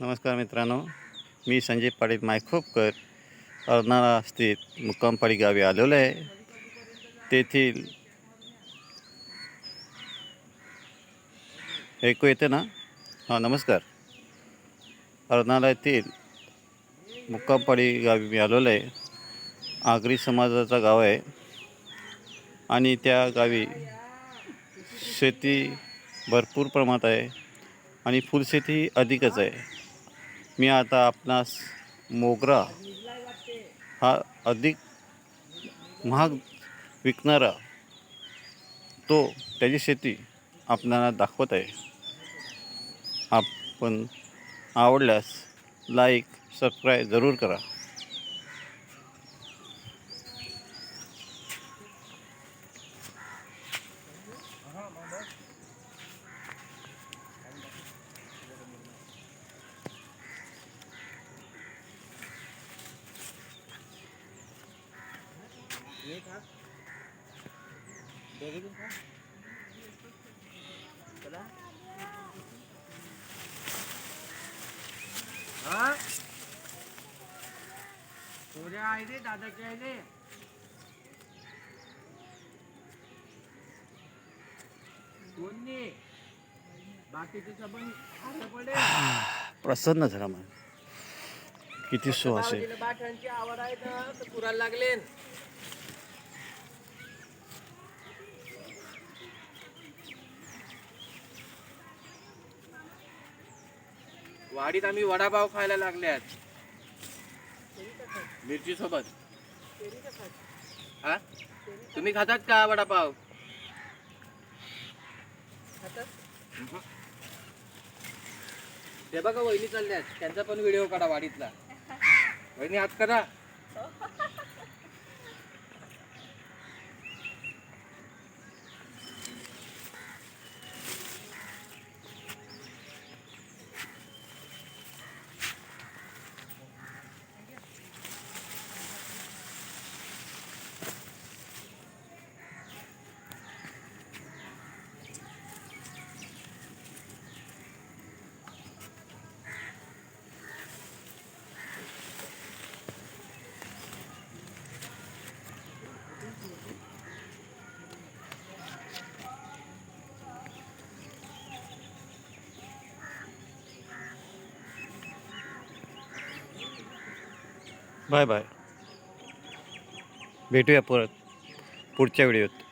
नमस्कार मित्रांनो मी संजय पाटील मायखोपकर अर्नाळा स्थित मुक्कामपाडी गावी आलेलो आहे. तेथील ऐकू येते ना? हां नमस्कार. अर्नाळा येथील मुक्कामपाडी गावी मी आलेलो आहे. आगरी समाजाचा गाव आहे आणि त्या गावी शेती भरपूर प्रमाणात आहे आणि फुलशेती अधिकच आहे. मी आता आपणास मोगरा हा अधिक महाग विकणारा तो त्याची शेती आपणाला दाखवत आहे. आपण आवडल्यास लाईक सबस्क्राईब जरूर करा. हा आहे रे दादाची आहे रे कोण बाकीचे सबन पडे प्रसन्न झाला मग किती सुवास आहे. गावातील आवड आहे तर पुरायला लागले वाडीत आम्ही वडापाव खायला लागल्यात. मिरची सोबत हा? तुम्ही खातात का वडापाव? ते बघा वहिनी चालल्यात. त्यांचा पण व्हिडिओ काढा वाडीतला. वहिनी आत करा. Bye bye. भेटूया परत पुढच्या व्हिडिओत.